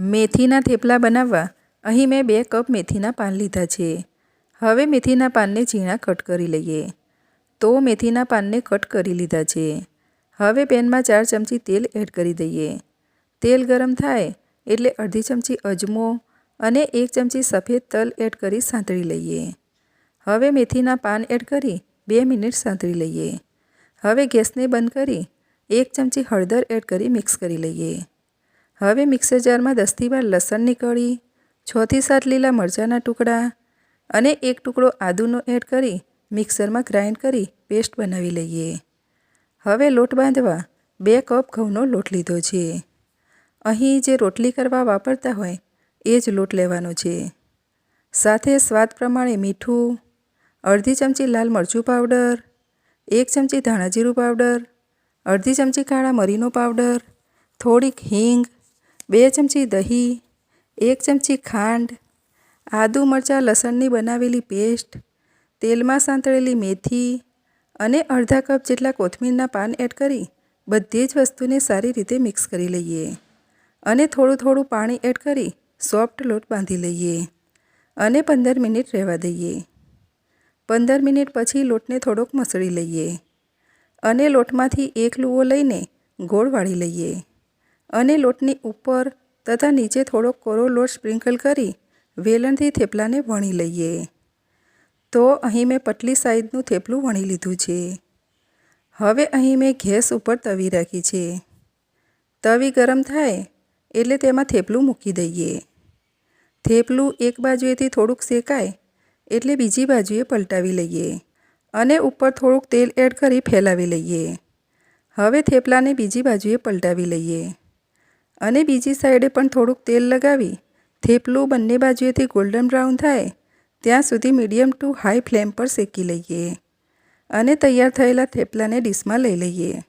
મેથીના થેપલા બનાવવા. અહીં મેં બે કપ મેથીના પાન લીધા છે. હવે મેથીના પાનને ઝીણા કટ કરી લઈએ. તો મેથીના પાનને કટ કરી લીધા છે. હવે પેનમાં ચાર ચમચી તેલ એડ કરી દઈએ. તેલ ગરમ થાય એટલે અડધી ચમચી અજમો અને એક ચમચી સફેદ તલ એડ કરી સાંતળી લઈએ. હવે મેથીના પાન એડ કરી બે મિનિટ સાંતળી લઈએ. હવે ગેસને બંધ કરી એક ચમચી હળદર એડ કરી મિક્સ કરી લઈએ. હવે મિક્સર જારમાં દસથી બાર લસણની કળી છથી સાત લીલા મરચાંના ટુકડા અને એક ટુકડો આદુનો એડ કરી મિક્સરમાં ગ્રાઇન્ડ કરી પેસ્ટ બનાવી લઈએ. હવે લોટ બાંધવા બે કપ ઘઉંનો લોટ લીધો છે. અહીં જે રોટલી કરવા વાપરતા હોય એ જ લોટ લેવાનો છે. સાથે સ્વાદ પ્રમાણે મીઠું, અડધી ચમચી લાલ મરચું પાવડર, એક ચમચી ધાણાજીરું પાવડર, અડધી ચમચી કાળા મરીનો પાવડર, થોડીક હિંગ બે ચમચી દહીં, એક ચમચી ખાંડ, આદુ મરચાં લસણની બનાવેલી પેસ્ટ, તેલમાં સાંતળેલી મેથી અને અડધા કપ જેટલા કોથમીરના પાન એડ કરી બધી જ વસ્તુને સારી રીતે મિક્સ કરી લઈએ અને થોડું થોડું પાણી એડ કરી સોફ્ટ લોટ બાંધી લઈએ અને પંદર મિનિટ રહેવા દઈએ. પંદર મિનિટ પછી લોટને થોડોક મસળી લઈએ અને લોટમાંથી એક લુવો લઈને ગોળ વાળી લઈએ. અને લોટની ઉપર તથા નીચે થોડોક કોરો લોટ સ્પ્રિંકલ કરી વેલણથી થેપલાને વણી લઈએ. તો અહીં મેં પટલી સાઈઝનું થેપલું વણી લીધું છે. હવે અહીં મેં ગેસ ઉપર તવી રાખી છે. તવી ગરમ થાય એટલે તેમાં થેપલું મૂકી દઈએ. થેપલું એક બાજુએથી થોડુંક શેકાય એટલે બીજી બાજુએ પલટાવી લઈએ અને ઉપર થોડુંક તેલ એડ કરી ફેલાવી લઈએ. હવે થેપલાને બીજી બાજુએ પલટાવી લઈએ. અને બીજી સાઈડે પણ થોડુંક તેલ લગાવી, થેપલું બંને બાજુએથી ગોલ્ડન બ્રાઉન થાય, ત્યાં સુધી મીડિયમ ટુ હાઈ ફ્લેમ પર શેકી લઈએ. અને તૈયાર થયેલા થેપલાને ડીશમાં લઈ લઈએ.